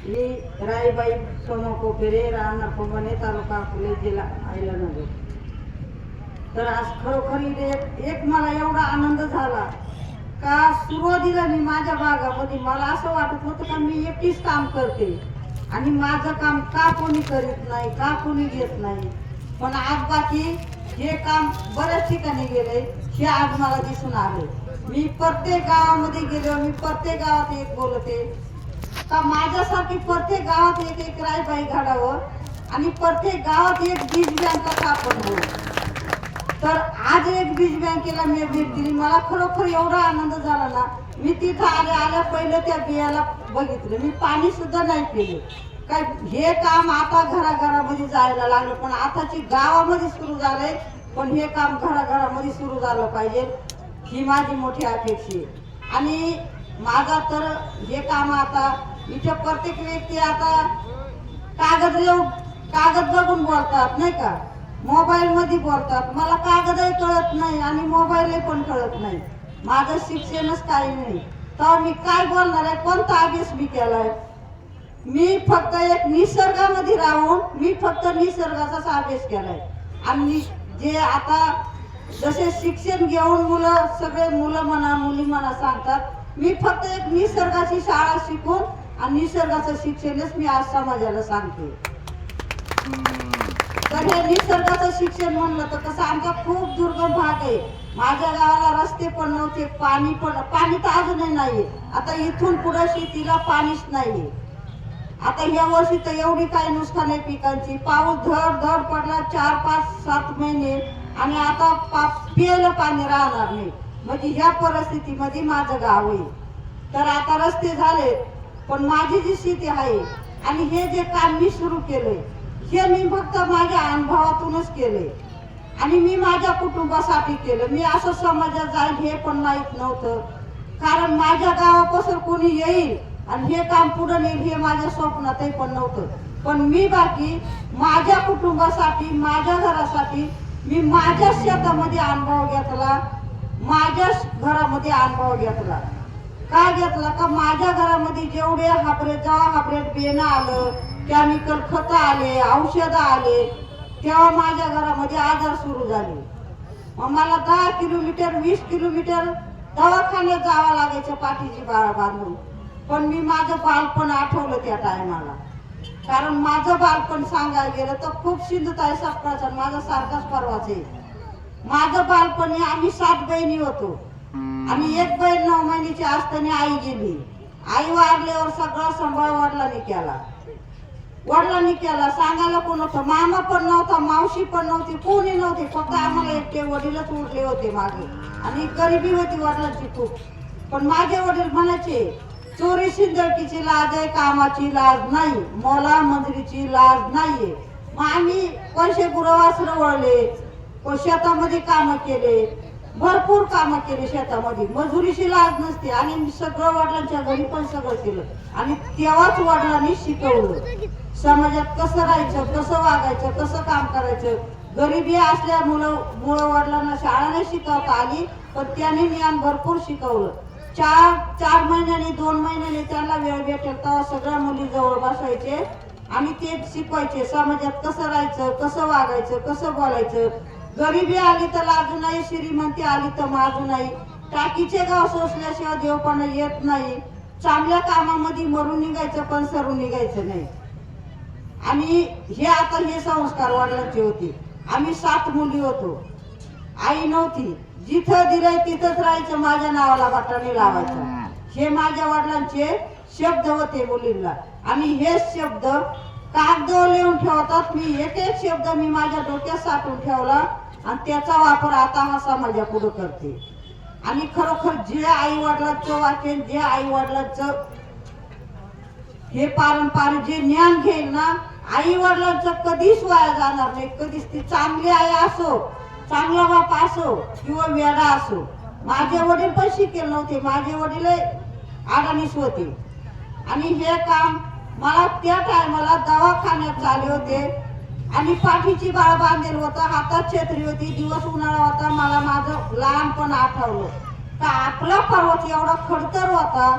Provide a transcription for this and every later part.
मी राईबाई सोमा कोपेरे राहणार कोंबणे तालुका अकोले जिल्हा अहिल्यानगर तर आज खरोखर एक एक मला एवढा आनंद झाला का सुरुवातीला मी माझ्या भागामध्ये मला असं वाटत होतं का मी एकटीच काम करते. आणि माझं काम का कोणी करीत नाही का कोणी घेत नाही. पण आज बाकी हे काम बऱ्याच ठिकाणी गेले हे आज मला दिसून आले मी प्रत्येक गावामध्ये गेलो मी प्रत्येक गावात एक बोलते. का माझ्यासारखी प्रत्येक गावात एक एक रायबाई घडावं आणि प्रत्येक गावात एक बीज बँक स्थापन तर आज एक बीज बँकेला मी भेट दिली. मला खरोखर एवढा आनंद झाला ना मी तिथं आल्या आल्या पहिलं त्या बियाला बघितलं. मी पाणी सुद्धा नाही पिले. काय हे काम आता घराघरामध्ये जायला लागलं. पण आताची गावामध्ये सुरू झालंय. पण हे काम घराघरामध्ये सुरू झालं पाहिजे. ही माझी मोठी अपेक्षा आहे. आणि माझा तर हे काम आता इथे प्रत्येक व्यक्ती आता कागद येऊ कागद बघून बोलतात नाही का? मोबाईल मध्ये बोलतात. मला कागदही कळत नाही आणि मोबाईलही पण कळत नाही. माझं शिक्षणच काही नाही. तर मी काय बोलणार आहे? कोणता अभ्यास मी केलाय? मी फक्त एक निसर्गामध्ये राहून मी फक्त निसर्गाचाच अभ्यास केलाय. आणि जे आता जसे शिक्षण घेऊन मुलं सगळे मुलं म्हणा मुली म्हणा सांगतात मी फक्त एक निसर्गाची शाळा शिकून आणि निसर्गाचं शिक्षणच मी आज समाजाला सांगते. तर हे निसर्गाचं शिक्षण म्हणलं तर कसं आमचा खूप दुर्गम भाग आहे. माझ्या गावाला रस्ते पण नव्हते पाणी पण पाणी तर अजूनही नाहीये. आता इथून पुढे शेतीला पाणीच नाहीये. आता ह्या वर्षी तर एवढी काय नुकसान आहे पिकांची. पाऊस धड धड पडला चार पाच सात महिने. आणि आता पा पियाला पाणी राहणार नाही. म्हणजे ह्या परिस्थितीमध्ये माझं गाव आहे. तर आता रस्ते झाले पण माझी जी शेती आहे आणि हे जे काम मी सुरू केले हे मी फक्त माझ्या अनुभवातूनच केले आणि मी माझ्या कुटुंबासाठी केलं. मी असं समाजात जाईल हे पण माहीत नव्हतं. कारण माझ्या गावापासून कोणी येईल आणि हे काम पुढे नेईल हे माझ्या स्वप्नातही पण नव्हतं. पण मी बाकी माझ्या कुटुंबासाठी माझ्या घरासाठी मी माझ्या शेतामध्ये अनुभव घेतला. माझ्या घरामध्ये अनुभव घेतला. काय घेतला? का माझ्या घरामध्ये जेवढे हापरेचा जेव्हा हाबरेट आलं केमिकल खतं आले औषधं आले तेव्हा माझ्या घरामध्ये आजार सुरू झाले. मग मला दहा किलोमीटर वीस किलोमीटर दवाखान्यात जावं लागायचं पाठीची बाळा बांधून. पण मी माझं बालपण आठवलं त्या टायमाला. कारण माझं बालपण सांगायला गेलं तर खूप सिंधुताई सपकाळचा माझा सारखाच परवाच आहे. माझं बालपण आम्ही सात बहिणी होतो. आणि एक बहीण नऊ महिन्याची असताना आई गेली. आई वारल्यावर सगळं सांभाळ वडिलांनी केला. वडिलांनी केला. सांगायला कोण होतं? मामा पण नव्हता मावशी पण नव्हती कोणी नव्हते. फक्त आम्हाला एकटे वडीलच उरले होते मागे. आणि गरिबी होती वडिलांची खूप. पण माझे वडील म्हणायचे चोरी सिंदळकीची लाज आहे कामाची लाज नाही मोला मंजरीची लाज नाहीये. मग आम्ही पैसे गुरवासर वळले. शेतामध्ये काम केले. भरपूर काम केले शेतामध्ये. मजुरीशी लाज नसते. आणि सगळं वडिलांच्या घरी पण सगळं केलं. आणि तेव्हाच वडिलांनी शिकवलं. समाजात कसं राहायचं कसं वागायचं कसं काम करायचं? गरिबी असल्यामुळं मुळे वडिलांना शाळा नाही शिकवता आली पण त्यांनी ज्ञान भरपूर शिकवलं. चार चार महिन्याने दोन महिन्याने त्यांना वेळ भेटेल तेव्हा सगळ्या मुली जवळ बसायचे आणि ते शिकवायचे समाजात कसं राहायचं कसं वागायचं कसं बोलायचं. गरिबी आली तर लाजू नाही श्रीमंती आली तर माजू नाही. टाकीचे गाव सोसल्याशिवाय देवपणा येत नाही. चांगल्या कामामध्ये मरून निघायचं पण सरून निघायचं नाही. आणि हे आता हे संस्कार वडिलांचे होते. आम्ही सात मुली होतो. आई नव्हती. जिथं दिलंय तिथंच राहायचं माझ्या नावाला बटाणी लावायचं. हे माझ्या वडिलांचे शब्द होते मुलींना. आणि हे शब्द कागदवर लिहून ठेवतात. मी एक एक शब्द मी माझ्या डोक्यात साठवून ठेवला. आणि त्याचा वापर आता हा समाजा पुढे करते. आणि खरोखर जे आई वडिलांचं वाचेल जे आई वडिलांचं हे पारंपरिक जे ज्ञान घेईल ना आई वडिलांचं कधीच वाया जाणार नाही. कधीच ती चांगली आई असो चांगला बाप असो किंवा वेडा असो. माझे वडील पण शिकेल नव्हते. माझे वडील अडाणीस होते. आणि हे काम मला त्या टायमाला दवाखान्यात झाले होते. आणि पाठीची बाळ बांधेल होता हातात छत्री होती दिवस उन्हाळा होता मला माझं लहानपण आठवलं. का आपला पर्वत एवढा खडतर होता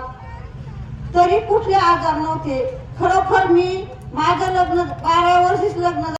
तरी कुठले आजार नव्हते. खरोखर मी माझं लग्न बारा वर्षीच लग्न